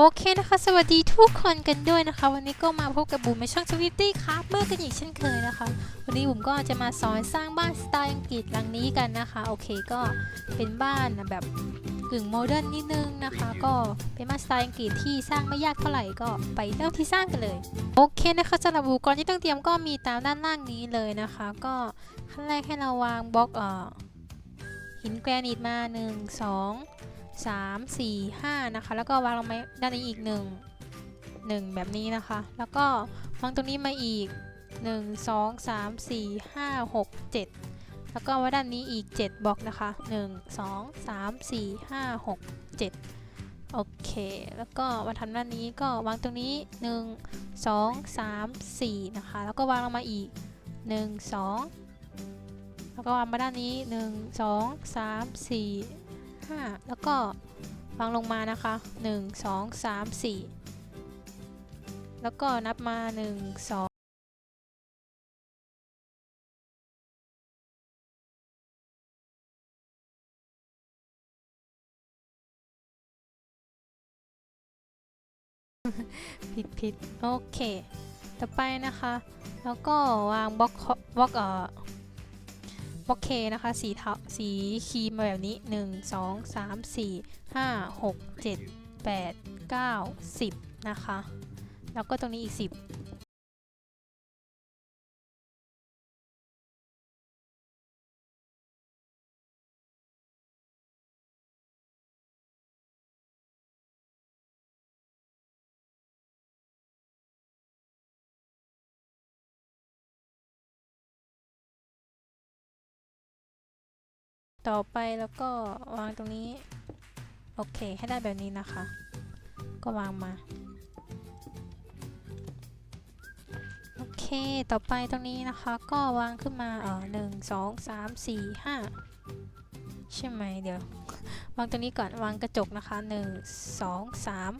โอเคนะคะ สวัสดีทุกคนกันด้วยนะคะ วันนี้ก็มาพบกับบุ๋มในช่องสวิตตี้ครับเมื่อกันอีกเช่นเคยนะคะ วันนี้บุ๋มก็จะมาสอนสร้างบ้านสไตล์อังกฤษหลังนี้กันนะคะ โอเคก็เป็นบ้านแบบกึ่งโมเดิร์นนิดนึงนะคะ ก็เป็นบ้านสไตล์อังกฤษที่สร้างไม่ยากเท่าไหร่ก็ไปเริ่มที่สร้างกันเลย โอเคนะคะสำหรับอุปกรณ์ที่ต้องเตรียมก็มีตามด้านล่างนี้เลยนะคะ ก็ขั้นแรกให้เราวางบล็อกเอ่อหินแกรนิตมา 1 2 3 4 5นะคะ แล้วก็วางลงมาด้านนี้อีก 1 1 แบบนี้นะคะ แล้วก็วางตรงนี้มาอีก 1 2 3 4 5 6 7 แล้วก็ไว้ด้านนี้อีก 7บล็อกนะคะ 1 2 3 4 5 6 7โอเค แล้วก็มาทำด้านนี้ก็วางตรงนี้ 1 2 3 4 นะคะ แล้วก็วางลงมาอีก 1 2 แล้วก็วางมาด้านนี้ 1 2 3 4 5 แล้วก็วางลงมานะคะ 1 2 3 4 แล้วก็นับมา 1 2ผิดผิดโอเค ต่อไปนะคะ แล้วก็วางบล็อกบล็อกเอ่อ บ็อกเคนะคะ สีเทาสีครีมมาแบบนี้ 1 2 3 4 5 6 7 8 9 10 นะคะ แล้วก็ตรงนี้อีก 10 ต่อไปแล้วก็วางตรงนี้ โอเค ให้ได้แบบนี้นะคะ ก็วางมา โอเค ต่อไปตรงนี้นะคะ ก็วางขึ้นมาเออหนึ่งสองสามสี่ห้าใช่ไหมเดี๋ยว วางตรงนี้ก่อนวางกระจกนะคะหนึ่งสองสาม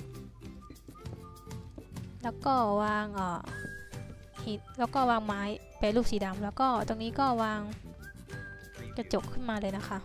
แล้วก็วางเออหินแล้วก็วางไม้เป็นรูปสีดำแล้วก็ตรงนี้ก็วาง กระจกขึ้นมาเลยนะคะ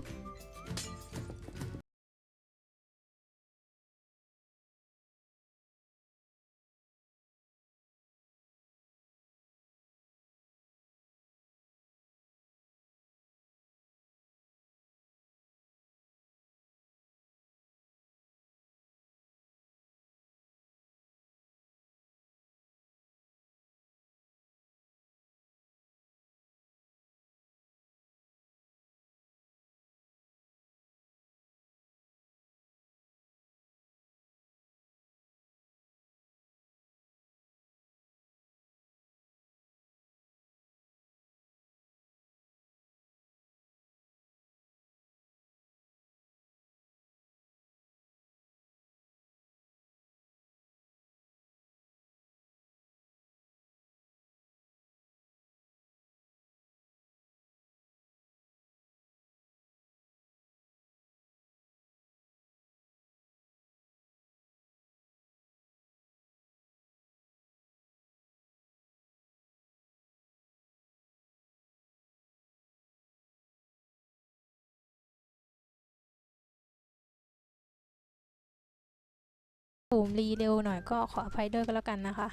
ปุ่มรีเร็วหน่อยก็ขออภัยด้วยก็แล้วกันนะคะ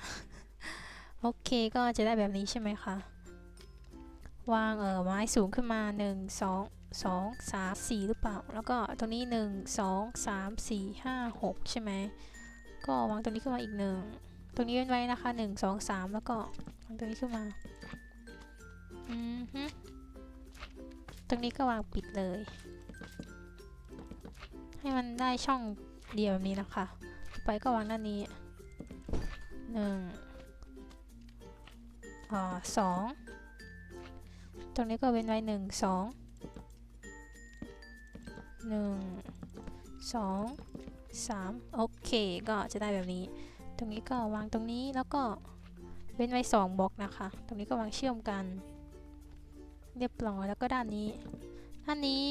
โอเคก็จะได้แบบนี้ใช่ไหมคะ วางเออไม้สูงขึ้นมา 1 2 2 3 4 หรือเปล่า แล้วก็ตรงนี้ 1 2 3 4 5 6 ใช่ไหม ก็วางตรงนี้ขึ้นมาอีกหนึ่งตรงนี้เว้นไว้นะคะ 1 2 3 แล้วก็วางตรงนี้ขึ้นมา อือฮึตรงนี้ก็วางปิดเลย ให้มันได้ช่องเดียวแบบนี้นะคะ ไปก็วางด้านนี้หนึ่งอ่าสองตรงนี้ก็เว้นไว้หนึ่งสองหนึ่งสองสามโอเคก็จะได้แบบนี้ ตรงนี้ก็วางตรงนี้แล้วก็เว้นไว้สองบล็อกนะคะ ตรงนี้ก็วางเชื่อมกัน เรียบร้อยแล้วก็ด้านนี้ ด้านนี้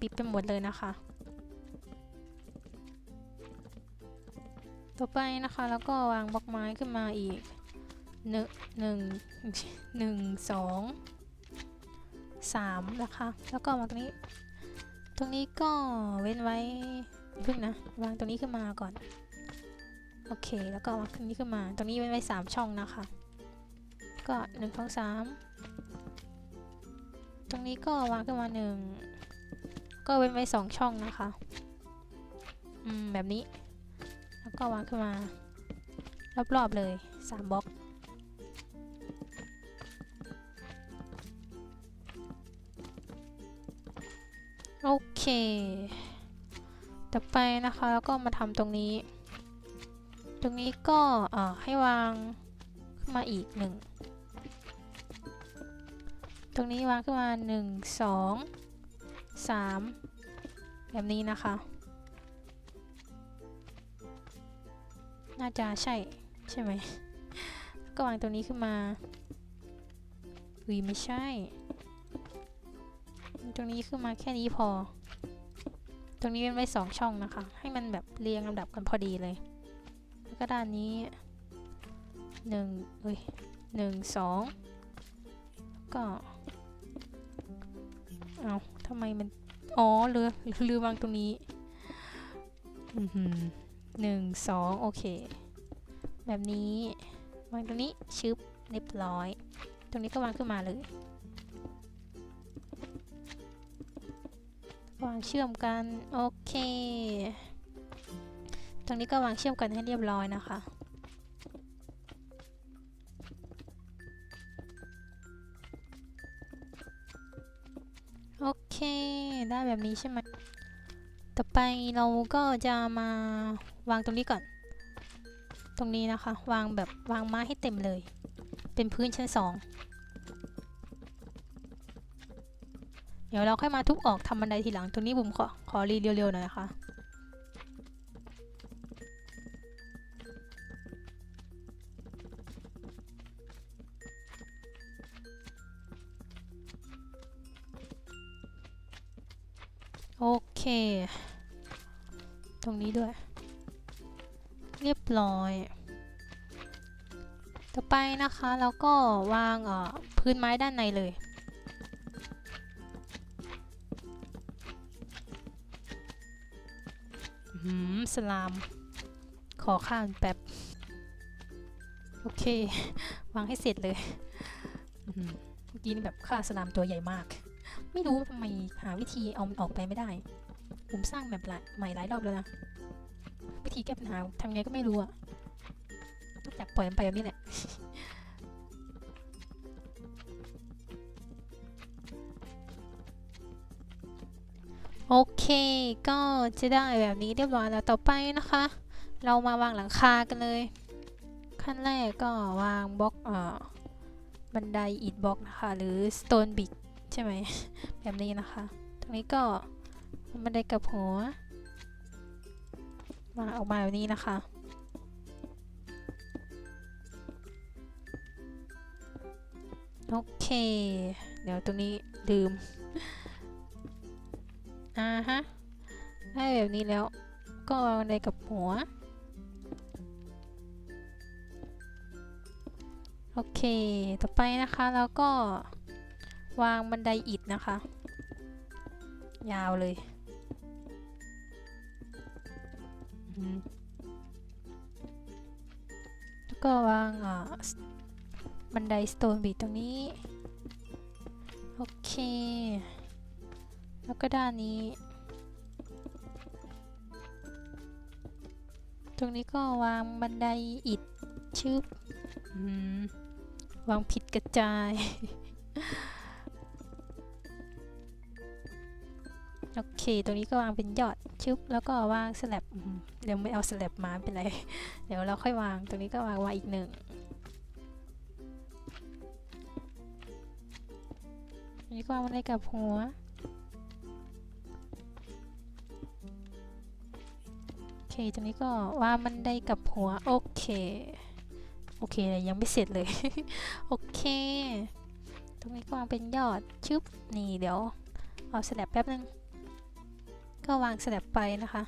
ปิดไปหมดเลยนะคะ ต่อไปนะคะแล้วก็วางบล็อกไม้ขึ้นมาอีกหนึ่งหนึ่งหนึ่งสองสามนะคะแล้วก็วาตรงนี้ ตรงนี้ก็เว้นไว้เพิ่งนะวางตรงนี้ขึ้นมาก่อนโอเคแล้วก็วางตรงนี้ขึ้นมา ตรงนี้ไว้นไว้สามช่องนะคะ ก็หนึ่งสองสามตรงนี้ก็วางขึ้นมาหนึ่งก็เว้นไว้สองช่องนะคะอืมแบบนี้ แล้วก็วางขึ้นมารอบๆเลยสามบล็อกโอเค ต่อไปนะคะแล้วก็มาทำตรงนี้ ตรงนี้ก็ให้วางขึ้นมาอีกหนึ่ง ตรงนี้วางขึ้นมาหนึ่งสองสามแบบนี้นะคะ น่าจะใช่ใช่ไหมก็วางตรงนี้ขึ้นมาวีไม่ใช่ ตรงนี้ขึ้นมาแค่นี้พอ ตรงนี้เป็นไว้สองช่องนะคะ ให้มันแบบเรียงลำดับกันพอดีเลย แล้วก็ด้านนี้หนึ่งเอ้ยหนึ่งสองก็เอาทำไมมัน อ๋อเรือเรือวางตรงนี้ อือ หนึ่งสองโอเค แบบนี้วางตรงนี้ชึบเรียบร้อย ตรงนี้ก็วางขึ้นมาเลยวางเชื่อมกัน โอเค ตรงนี้ก็วางเชื่อมกันให้เรียบร้อยนะคะ โอเค ได้แบบนี้ใช่ไหมต่อไปเราก็จะมา วางตรงนี้ก่อน ตรงนี้นะคะ วางแบบวางไม้ให้เต็มเลย เป็นพื้นชั้นสองเดี๋ยวเราค่อยมาทุบออกทำบันไดทีหลัง ตรงนี้บุ๋มขอขอรีเร็วๆหน่อยนะคะ โอเค ตรงนี้ด้วย เรียบร้อย ต่อไปนะคะแล้วก็วางอ่อพื้นไม้ด้านในเลยหืมสลาม ขอข้ามแป๊บ โอเค วางให้เสร็จเลยเมื่อกี้นี่แบบฆ่าสลามตัวใหญ่มาก ไม่รู้ทำไมหาวิธีเอามันออกไปไม่ได้ ผมสร้างแบบหลายใหม่หลายรอบแล้วนะ ธีแก้ปัญหาทำไงก็ไม่รู้อะนอกจากปล่อยมันไปแบบนี้แหละโอเค ก็จะได้แบบนี้เรียบร้อยแล้วต่อไปนะคะ เรามาวางหลังคากันเลย ขั้นแรกก็วางบล็อกเอ่อบันไดอิฐบล็อกนะคะ หรือ stone brick ใช่ไหม แบบนี้นะคะ ตรงนี้ก็บันไดกับหัว วางออกมาแบบนี้นะคะ โอเค เดี๋ยวตรงนี้ลืมอ่าฮะ ได้แบบนี้แล้ว ก็วางบันไดกับหัว โอเค ต่อไปนะคะแล้วก็วางบันไดอิฐนะคะ ยาวเลย แล้วก็วางอ่าบันไดสโตนบีตรงนี้ โอเค แล้วก็ด้านนี้ ตรงนี้ก็วางบันไดอิฐชึบวางผิดกระจาย โอเค ตรงนี้ก็วางเป็นยอดชึบแล้วก็วางสลับเดี๋ยวไม่เอาสลับมาเป็นไร เดี๋ยวเราค่อยวาง ตรงนี้ก็วางวางอีกหนึ่งนี้ก็วางอะไรกับหัวโอเคตรงนี้ก็วางบันได้กับหัวโอเคโอเคยังไม่เสร็จเลย โอเค ตรงนี้ก็วางเป็นยอดชึบนี่เดี๋ยว เอาสลับแป๊บนึง ก็วางสลับไปนะคะ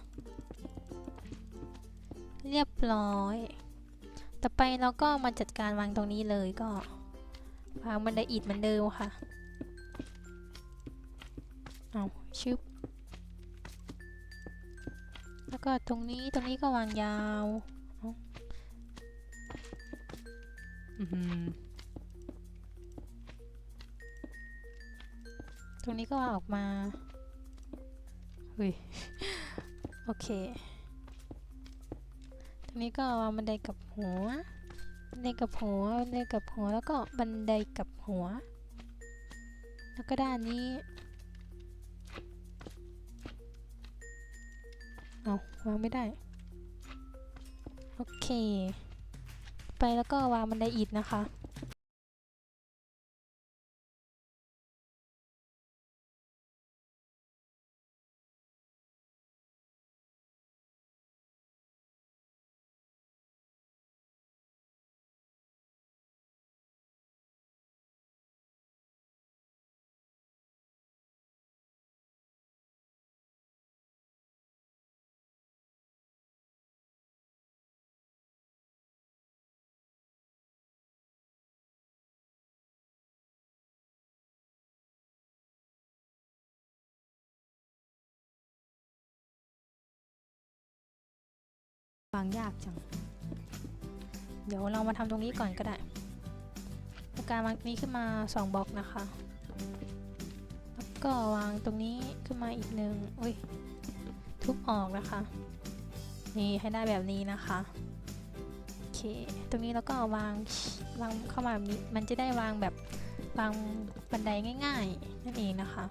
เรียบร้อย ต่อไปเราก็มาจัดการวางตรงนี้เลยก็วางบันไดอิฐเหมือนเดิมค่ะ เอาชึบ แล้วก็ตรงนี้ตรงนี้ก็วางยาวเอาอื้อหือตรงนี้ก็วางออกมาเฮ้ย โอเค ตรงนี้ก็วางบันไดกับหัว บันไดกับหัว บันไดกับหัว แล้วก็บันไดกับหัว แล้วก็ด้านนี้ เอาวางไม่ได้ โอเค ไปแล้วก็วางบันไดอิฐนะคะางยากจัง เดี๋ยวเรามาทำตรงนี้ก่อนก็ได้โดยการวางนี้ขึ้นมา2บล็อกนะคะ แล้วก็วางตรงนี้ขึ้นมาอีกหนึ่งอุ้ย ทุบออกนะคะ นี่ให้ได้แบบนี้นะคะ โอเค ตรงนี้แล้วก็วางวางเข้ามาแบบนี้มันจะได้วางแบบวางบันไดง่าย ๆ นั่นเองนะคะ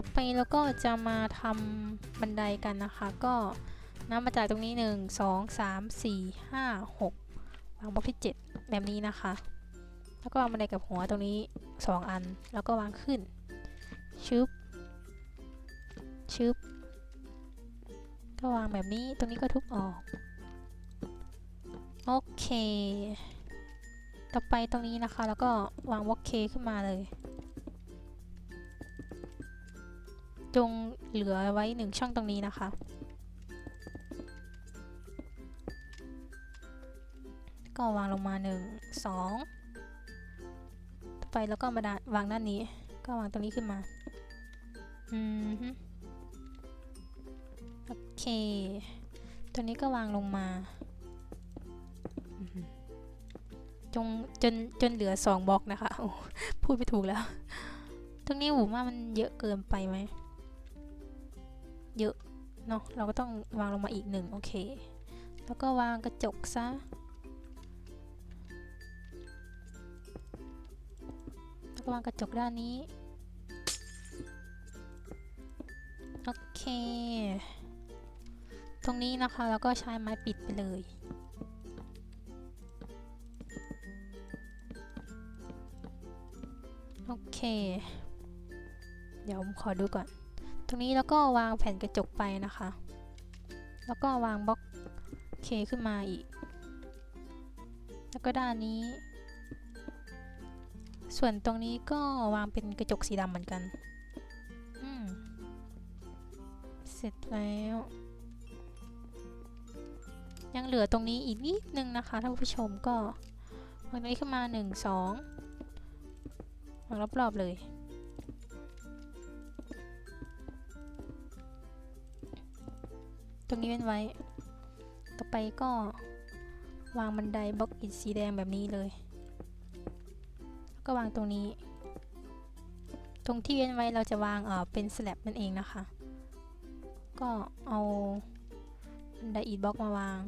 ต่อไปเราก็จะมาทำบันไดกันนะคะ ก็นับมาจากตรงนี้ 1 2 3 4 5 6 วางบล็อกที่ 7 แบบนี้นะคะ แล้วก็วางบันไดกับหัวตรงนี้ 2 อัน แล้วก็วางขึ้น ชึบ ชึบ ก็วางแบบนี้ ตรงนี้ก็ทุบออก โอเค ต่อไปตรงนี้นะคะ แล้วก็วางบล็อกเคขึ้นมาเลย จงเหลือไว้หนึ่งช่องตรงนี้นะคะ ก็วางลงมาหนึ่งสองต่อไปแล้วก็มาดาวางด้านนี้ ก็วางตรงนี้ขึ้นมาอืมโอเค ตัวนี้ก็วางลงมา จงจนจนเหลือสองบล็อกนะคะ พูดไม่ถูกแล้ว ตรงนี้ผมว่ามันเยอะเกินไปไหม เยอะเนาะเราก็ต้องวางลงมาอีกหนึ่งโอเค แล้วก็วางกระจกซะแล้วก็วางกระจกด้านนี้โอเค ตรงนี้นะคะแล้วก็ใช้ไม้ปิดไปเลยโอเค เดี๋ยวผมขอดูก่อน ตรงนี้แล้วก็วางแผ่นกระจกไปนะคะ แล้วก็วางบล็อกเคขึ้นมาอีก แล้วก็ด้านนี้ ส่วนตรงนี้ก็วางเป็นกระจกสีดำเหมือนกันอืมเสร็จแล้ว ยังเหลือตรงนี้อีกนิดนึงนะคะท่านผู้ชมก็วางตรงนี้ขึ้นมาหนึ่งสองวางรอบๆเลย รงนี้เป็นไว้ ต่อไปก็วางบันไดบล็อกอิฐสีแดงแบบนี้เลย แล้วก็วางตรงนี้ ตรงที่เว้นไว้เราจะวางเออเป็นสแลบนั่นเองนะคะ ก็เอาบันไดอิฐบล็อกมาวาง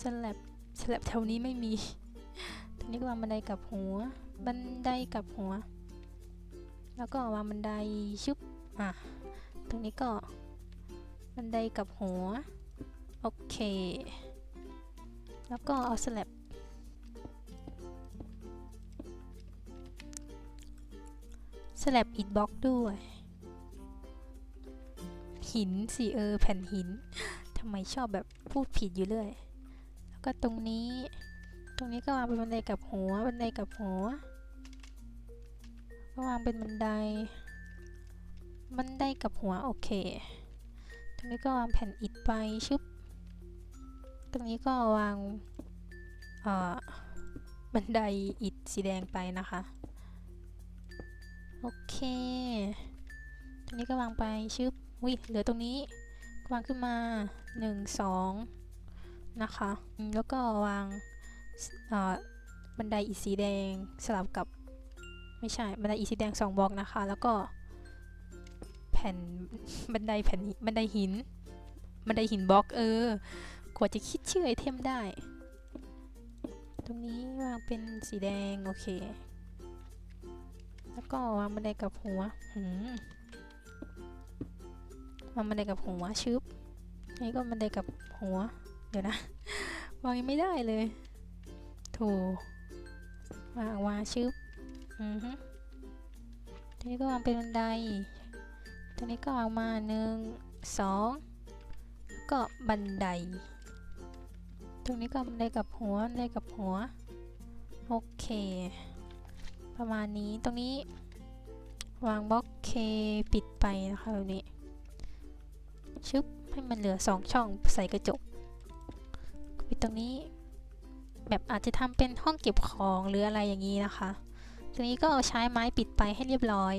สแลบสแลบแถวนี้ไม่มี ตรงนี้ก็วางบันไดกับหัว บันไดกับหัว แล้วก็วางบันไดชุบอะ ตรงนี้ก็ บันไดกับหัว โอเค แล้วก็เอาสแลบสแลบอิฐบล็อกด้วย หินสิเออ แผ่นหิน ทำไมชอบแบบพูดผิดอยู่เรื่อย แล้วก็ตรงนี้ ตรงนี้ก็วางเป็นบันไดกับหัว บันไดกับหัว ก็วางเป็นบันได บันไดกับหัว โอเค ตรงนี้ก็วางแผ่นอิฐไปชึบ ตรงนี้ก็วางอ่อบันไดอิฐสีแดงไปนะคะ โอเค ตรงนี้ก็วางไปชึบวิเหลือตรงนี้วางขึ้นมา 1 2 นะคะ แล้วก็วางอ่อบันไดอิฐสีแดงสลับกับไม่ใช่บันไดอิฐสีแดง 2บล็อกนะคะ แล้วก็ แผ่นบันไดแผ่นบันไดหินบันไดหินบล็อกเออกว่าจะคิดชื่อไอเทมได้ ตรงนี้วางเป็นสีแดง โอเค แล้วก็วางบันไดกับหัวหืมวางบันไดกับหัวชึบอันนี้ก็บันไดกับหัว เดี๋ยวนะ วางยังไม่ได้เลยโถวางวางชึบอือฮึทีนี้ก็วางเป็นบันได ตรงนี้ก็เอามาหนึ่งสองก็บันได ตรงนี้ก็บันไดกับหัวบันไดกับหัว โอเค ประมาณนี้ตรงนี้ วางบล็อกเคปิดไปนะคะแบบนี้ ชึบ ให้มันเหลือสองช่องใส่กระจก ปิดตรงนี้ แบบอาจจะทำเป็นห้องเก็บของหรืออะไรอย่างนี้นะคะ ตรงนี้ก็เอาใช้ไม้ปิดไปให้เรียบร้อย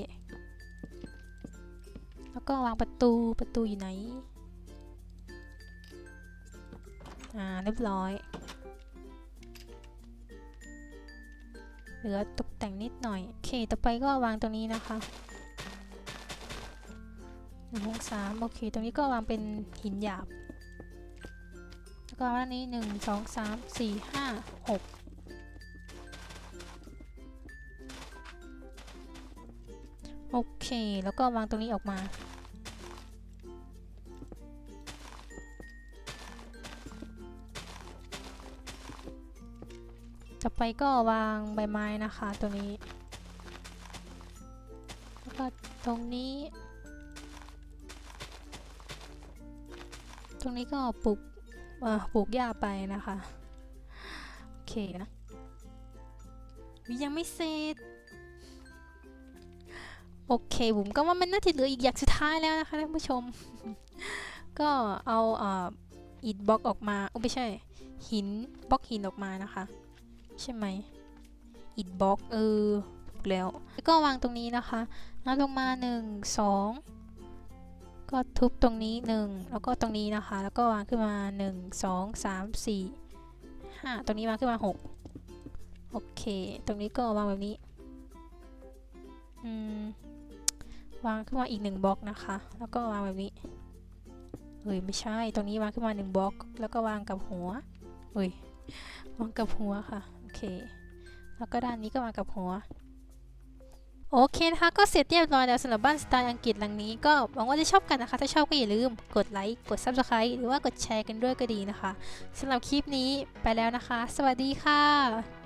แล้วก็วางประตูประตูอยู่ไหน อ่าเรียบร้อย เหลือตกแต่งนิดหน่อย โอเค ต่อไปก็วางตรงนี้นะคะหนึ่งองศามโอเค ตรงนี้ก็วางเป็นหินหยาบ แล้วก็อันนี้หนึ่งสองสามสี่ห้าหก เค แล้วก็วางตรงนี้ออกมา ต่อไปก็วางใบไม้นะคะตัวนี้ แล้วก็ตรงนี้ ตรงนี้ก็ปลูกปลูกหญ้าไปนะคะ โอเคนะยังไม่เสร็จ โอเคผมก็ว่ามันน่าจะเหลืออีกอย่างสุดท้ายแล้วนะคะท่านผู้ชม ก็เอาอ่ออิฐบล็อกออกมาโอ้ไม่ใช่ หินบล็อกหินออกมานะคะ ใช่ไหมอิดบล็อกเออถูกแล้ว แล้วก็วางตรงนี้นะคะแล้วลงมา 1 2 ก็ทุบตรงนี้ 1 แล้วก็ตรงนี้นะคะ แล้วก็วางขึ้นมา 1 2 3 4ห้าตรงนี้วางขึ้นมาหกโอเค ตรงนี้ก็วางแบบนี้ อืม วางขึ้นมาอีกหนึ่งบล็อกนะคะ แล้วก็วางแบบนี้เอ้ยไม่ใช่ ตรงนี้วางขึ้นมาหนึ่งบล็อก แล้วก็วางกับหัวเอ้ยวางกับหัวค่ะ โอเค แล้วก็ด้านนี้ก็วางกับหัว โอเคนะคะ ก็เสร็จเรียบร้อยแล้วสำหรับบ้านสไตล์อังกฤษหลังนี้ ก็หวังว่าจะชอบกันนะคะ ถ้าชอบก็อย่าลืมกดไลค์ กด Subscribe หรือว่ากดแชร์กันด้วยก็ดีนะคะสำหรับคลิปนี้ไปแล้วนะคะ สวัสดีค่ะ